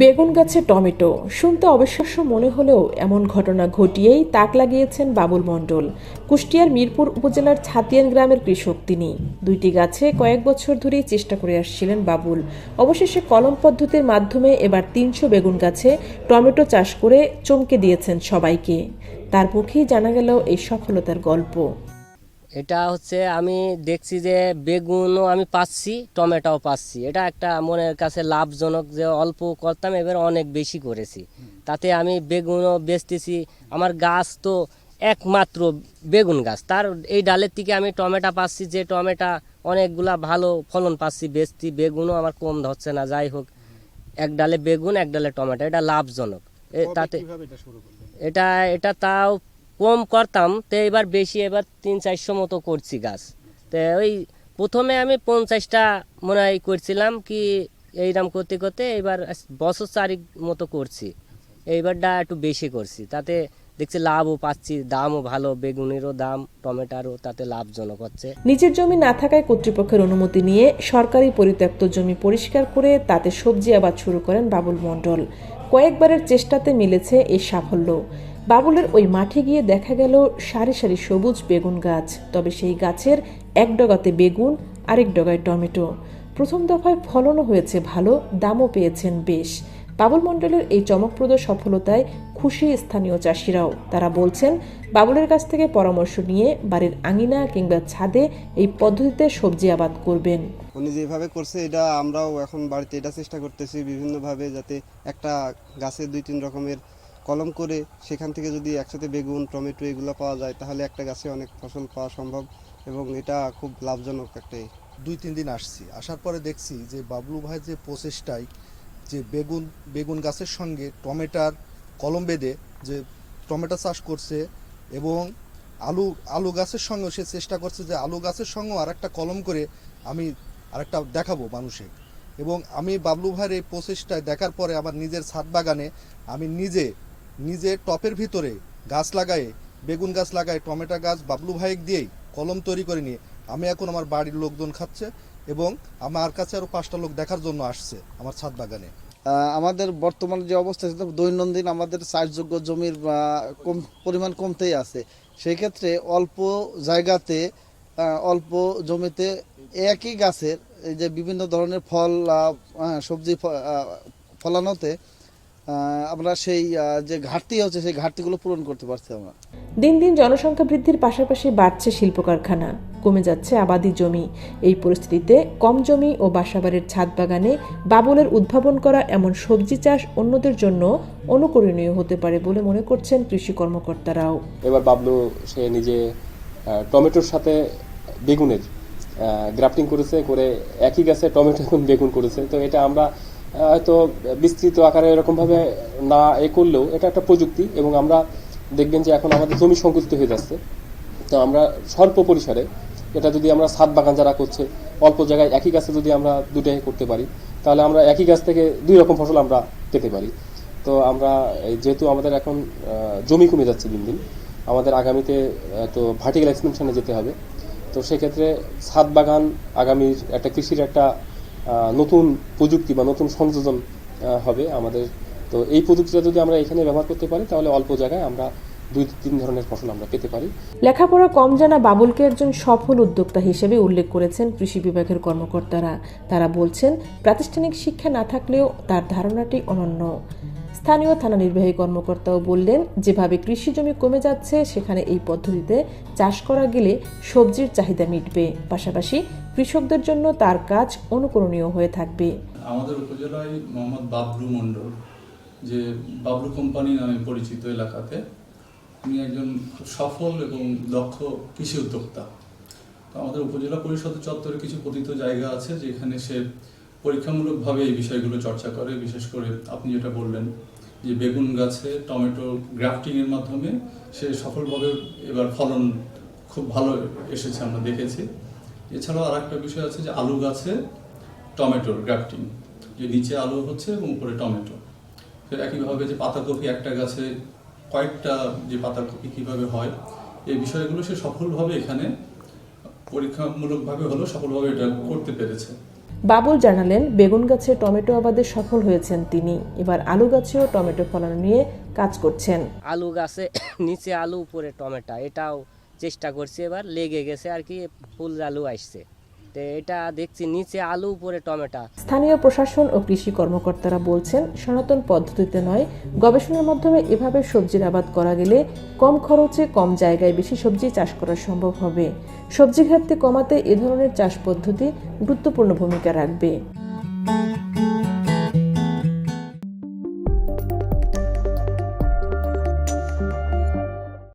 বেগুন গাছে টমেটো। শুনতে অবিশ্বাস্য মনে হলেও এমন ঘটনা ঘটিয়েই তাক লাগিয়েছেন বাবুল মণ্ডল। কুষ্টিয়ার মিরপুর উপজেলার ছাতিয়ান গ্রামের কৃষক তিনি। দুইটি গাছে কয়েক বছর ধরেই চেষ্টা করে আসছিলেন বাবুল। অবশেষে কলম পদ্ধতির মাধ্যমে এবার তিনশো বেগুন গাছে টমেটো চাষ করে চমকে দিয়েছেন সবাইকে। তার মুখেই জানা গেল এই সফলতার গল্প। এটা হচ্ছে আমি দেখছি যে বেগুনও আমি পাচ্ছি টমেটোও পাচ্ছি। এটা একটা মনের কাছে লাভজনক যে অল্প করতাম এবার অনেক বেশি করেছি। তাতে আমি বেগুনও বেচতেছি। আমার গাছ তো একমাত্র বেগুন গাছ। তার এই ডালের থেকে আমি টমেটো পাচ্ছি যে টমেটো অনেকগুলা ভালো ফলন পাচ্ছি বেচতি বেগুনও আমার কম ধরছে না যাই হোক। এক ডালে বেগুন এক ডালে টমেটো এটা লাভজনক। এ তাতে এটা এটা তাও কম করতাম, তো এবার বেশি, এবার তিন চারশো মতো করছি গাছ। তো ওই প্রথমে আমি পঞ্চাশটা মনে হয় করছিলাম কি এইরকম করতে করতে, এবার বছর চারিক মতো করছি। এইবারটা একটু বেশি করছি, তাতে দেখছি লাভও পাচ্ছি, দামও ভালো, বেগুনেরও দাম, টমেটোরও, তাতে লাভজনক হচ্ছে। নিজের জমি না থাকায় কর্তৃপক্ষের অনুমতি নিয়ে সরকারি পরিত্যক্ত জমি পরিষ্কার করে তাতে সবজি আবাদ শুরু করেন বাবুল মণ্ডল। কয়েকবারের চেষ্টাতে মিলেছে এই সাফল্য। বাবুলের ওই মাঠে গিয়ে দেখা গেল সারি সারি সবুজ বেগুন গাছ। তবে সেই গাছের এক ডগাতে বেগুন, আরেক ডগায় টমেটো। প্রথম দফায় ফলনও হয়েছে ভালো, দামও পেয়েছেন বেশ। বাবুল মণ্ডলের এই চমকপ্রদ সফলতায় খুশি স্থানীয় চাষিরাও। তারা বলছেন, বাবুলের কাছ থেকে পরামর্শ নিয়ে বাড়ির আঙিনা কিংবা ছাদে এই পদ্ধতিতে সবজি আবাদ করবেন। উনি যেভাবে করছে, এটা আমরাও এখন বাড়িতে এটা চেষ্টা করতেছি বিভিন্নভাবে যাতে একটা গাছে দুই তিন রকমের কলম করে সেখান থেকে যদি একসাথে বেগুন, টমেটো এগুলো পাওয়া যায়, তাহলে একটা গাছে অনেক ফসল পাওয়া সম্ভব এবং এটা খুব লাভজনক একটা দুই, তিন দিন আসছি। আসার পরে দেখছি যে বাবলু ভাই যে প্রচেষ্টায় যে বেগুন বেগুন গাছের সঙ্গে টমেটার কলম বেঁধে যে টমেটো চাষ করছে এবং আলু আলু গাছের সঙ্গেও সে চেষ্টা করছে যে আলু গাছের সঙ্গেও আর একটা কলম করে আমি আরেকটা দেখাবো মানুষের এবং আমি বাবলু ভাইয়ের এই প্রচেষ্টায় দেখার পরে আমার নিজের ছাদ বাগানে আমি নিজে নিজে টপের ভিতরে গাছ লাগায়ে, বেগুন গাছ লাগায়, টমেটো গাছ, বাবলু ভাইক দিয়েই কলম তৈরি করে নিয়ে আমি এখন আমার বাড়ির লোকজন খাচ্ছে এবং আমার কাছে আরও পাঁচটা লোক দেখার জন্য আসছে আমার ছাদ বাগানে। আমাদের বর্তমান যে অবস্থা সেটা দৈনন্দিন আমাদের চাষযোগ্য জমির কম, পরিমাণ কমতেই আছে। সেই ক্ষেত্রে অল্প জায়গাতে অল্প জমিতে একই গাছের এই যে বিভিন্ন ধরনের ফল সবজি ফলানোতে আমরা সেই যে ঘাটতি হচ্ছে সেই ঘাটতিগুলো পূরণ করতে পারছি আমরা। দিন দিন জনসংখ্যা বৃদ্ধির পাশাপাশি বাড়ছে শিল্প কারখানা কমে যাচ্ছে আবাদি জমি। এই পরিস্থিতিতে কম জমি ও বাসাবাড়ির ছাদ বাগানে বাবুলের উদ্ভাবন করা এমন সবজি চাষ অন্যদের জন্য অনুকরণীয় হতে পারে বলে মনে করছেন কৃষি কর্মকর্তারাও। এবার বাবলু সে নিজে টমেটোর সাথে বেগুনের গ্রাফটিং করেছে করে একই গাছে টমেটো এবং বেগুন করেছে। তো এটা আমরা হয়তো বিস্তৃত আকারে এরকমভাবে না এ করলেও এটা একটা প্রযুক্তি এবং আমরা দেখবেন যে এখন আমাদের জমি সংকুচিত হয়ে যাচ্ছে। তো আমরা স্বল্প পরিসরে এটা যদি আমরা সাত বাগান যারা করছে, অল্প জায়গায় একই গাছে যদি আমরা দুটাই করতে পারি, তাহলে আমরা একই গাছ থেকে দুই রকম ফসল আমরা পেতে পারি। তো আমরা যেহেতু আমাদের এখন জমি কমে যাচ্ছে দিন দিন, আমাদের আগামীতে তো ভার্টিক্যাল এক্সপেনশনে যেতে হবে। তো সেক্ষেত্রে সাত বাগান আগামীর একটা কৃষির একটা নতুন প্রযুক্তি বা নতুন সংযোজন হবে আমাদের। তো এই প্রযুক্তিটা যদি আমরা এখানে ব্যবহার করতে পারি, তাহলে অল্প জায়গায় আমরা দুই তিন ধরনের ফসল আমরা পেতে পারি। লেখাপড়া কম জানা বাবুলকে একজন সফল উদ্যোক্তা হিসেবে উল্লেখ করেছেন কৃষি বিভাগের কর্মকর্তারা। তারা বলছেন, প্রাতিষ্ঠানিক শিক্ষা না থাকলেও তার ধারণাটি অনন্য। স্থানীয় থানা নির্বাহী কর্মকর্তাও বললেন, যেভাবে কৃষি জমি কমে যাচ্ছে, সেখানে এই পদ্ধতিতে চাষ করা গেলে সবজির চাহিদা মিটবে। পাশাপাশি কৃষকদের জন্য তার কাজ অনুকরণীয় হয়ে থাকবে। আমাদের উপজেলায় মোহাম্মদ বাবলু মণ্ডল, যে বাবলু কোম্পানি নামে পরিচিত এলাকাতে, উনি একজন সফল এবং দক্ষ কৃষি উদ্যোক্তা। তো আমাদের উপজেলা পরিষদ চত্বরে কিছু পতিত জায়গা আছে যেখানে সে পরীক্ষামূলকভাবে এই বিষয়গুলো চর্চা করে। বিশেষ করে আপনি যেটা বললেন যে বেগুন গাছে টমেটো গ্রাফটিংয়ের মাধ্যমে সে সফলভাবে এবার ফলন খুব ভালো এসেছে, আমরা দেখেছি। এছাড়াও আর একটা বিষয় আছে যে আলু গাছে টমেটোর গ্রাফটিং যে নিচে আলু হচ্ছে এবং উপরে টমেটো। তো একইভাবে যে পাতাকপি একটা গাছে কয়েকটা যে পাতাকপি কীভাবে হয় এই বিষয়গুলো সে সফলভাবে এখানে পরীক্ষামূলকভাবে হলো সফলভাবে এটা করতে পেরেছে। বাবুল জানালেন বেগুন গাছে টমেটো আবাদে সফল হয়েছেন তিনি। এবার আলু গাছেও টমেটো ফলানো নিয়ে কাজ করছেন। আলু গাছে নিচে আলু উপরে টমেটো এটাও চেষ্টা করছি এবার, লেগে গেছে আর কি, ফুল আলু আসছে। তো এটা দেখছি নিচে আলু, উপরে টমেটো। স্থানীয় প্রশাসন ও কৃষি কর্মকর্তারা বলছেন, সনাতন পদ্ধতিতে নয়, গবেষণার মাধ্যমে এভাবে সবজির আবাদ করা গেলে কম খরচে কম জায়গায় বেশি সবজি চাষ করা সম্ভব হবে। সবজি ঘাটতি কমাতে এ ধরনের চাষ পদ্ধতি গুরুত্বপূর্ণ ভূমিকা রাখবে।